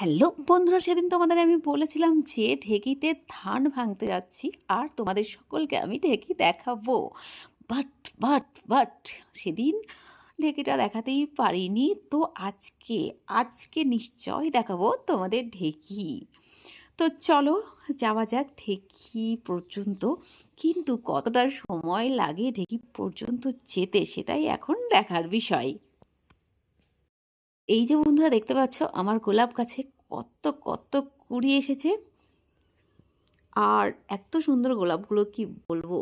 Hello বন্ধুরা, সেদিন তোমাদের আমি বলেছিলাম যে ঢেকিতে ধান ভাঙতে যাচ্ছি আর তোমাদের সকলকে আমি ঢেকি দেখাবো। বাট বাট বাট, সেদিন ঢেকিটা দেখাতেই পারিনি। তো আজকে আজকে নিশ্চয় দেখাবো তোমাদের ঢেকি। তো চলো যাওয়া যাক ঢেকি পর্যন্ত। কিন্তু কতটা সময় লাগে ঢেকি পর্যন্ত যেতে, সেটাই এখন দেখার বিষয়। এই যে বন্ধুরা দেখতে পাচ্ছ, আমার গোলাপ গাছে কত কত কুড়ি এসেছে। আর এত সুন্দর গোলাপগুলো কি বলব?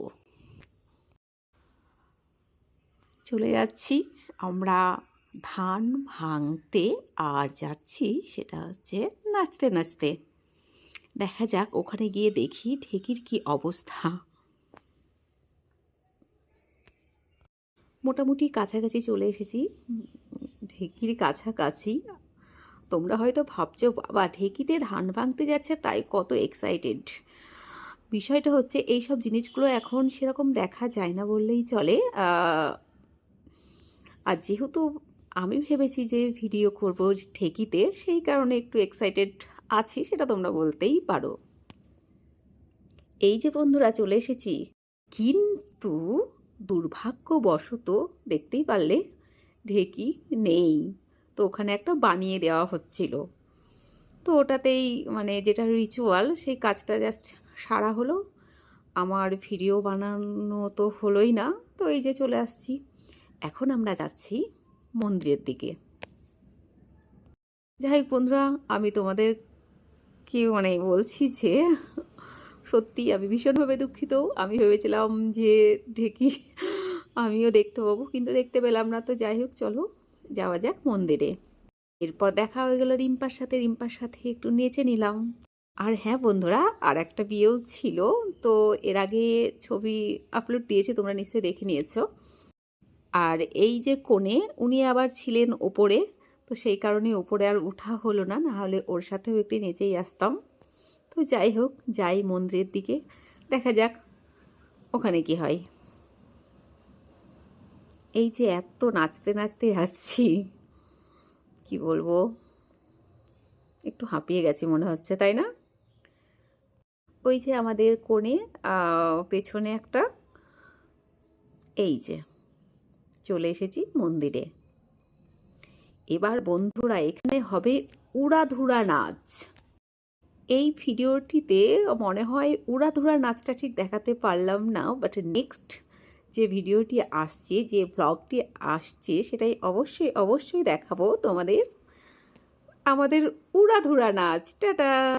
চলে যাচ্ছি। আমরা ধান ভাঙতে আর যাচ্ছি, সেটা হচ্ছে নাচতে নাচতে। দেখা যাক, ওখানে গিয়ে দেখি ঢেকির কি অবস্থা। মোটামুটি কাছাকাছি চলে এসেছি। ঢেকির কাছাকাছি। তোমরা হয়তো ভাবছ, বাবা, ঢেকিতে ধান ভাঙতে যাচ্ছে, তাই কত এক্সাইটেড বিষয়টা হচ্ছে এই সব জিনিসগুলো এখন সেরকম দেখা যায় না বললেই চলে। আর যেহেতু আমি ভেবেছি যে ভিডিও করব ঢেকিতে, সেই কারণে একটু এক্সাইটেড আছি, সেটা তোমরা বলতেই পারো। এই যে বন্ধুরা, চলে এসেছি। কিন্তু দুর্ভাগ্যবশত, দেখতেই পারলে ঢেকি নেই। তো ওখানে একটা বানিয়ে দেওয়া হচ্ছিল। তো ওটাতেই মানে যেটা রিচুয়াল সেই কাজটা জাস্ট সারা হলো। আমার ভিডিও বানানো তো হলোই না। তো এই যে চলে আসছি। এখন আমরা যাচ্ছি মন্দিরের দিকে। যাই হোক বন্ধুরা, আমি তোমাদের কি মানে বলছি যে সত্যি আমি ভীষণভাবে দুঃখিত। আমি ভেবেছিলাম যে ঢেকি আমিও দেখতে পাবো, কিন্তু দেখতে পেলাম না, তো যাই হোক, চলো যাওয়া যাক মন্দিরে। এরপর দেখা হয়ে গেল রিম্পার সাথে রিম্পার সাথে একটু নেচে নিলাম। আর হ্যাঁ বন্ধুরা, আর একটা বিয়েও ছিল, তো এর আগে ছবি আপলোড দিয়েছে, তোমরা নিশ্চয়ই দেখে নিয়েছো। আর এই যে কোণে উনি আবার ছিলেন ওপরে, তো সেই কারণে ওপরে আর উঠা হলো না না হলে ওর সাথেও একটু নেচেই আসতাম। তো যাই হোক, যাই মন্দিরের দিকে, দেখা যাক ওখানে কি হয়। এই যে এত নাচতে নাচতে যাচ্ছি কি বলব? একটু হাঁপিয়ে গেছি মনে হচ্ছে, তাই না? ওই যে আমাদের কোণে পেছনে একটা, এই যে, চলে এসেছি মন্দিরে। এবার বন্ধুরা, এখানে হবে উড়াধুরা নাচ। এই ভিডিওটিতে মনে হয় উড়াধুরা নাচটা ঠিক দেখাতে পারলাম না বাট নেক্সট যে ভিডিওটি আসছে, যে ব্লগটি আসছে, সেটাই অবশ্যই অবশ্যই দেখাবো তোমাদের, আমাদের উড়াধুরা নাচ। টাটা!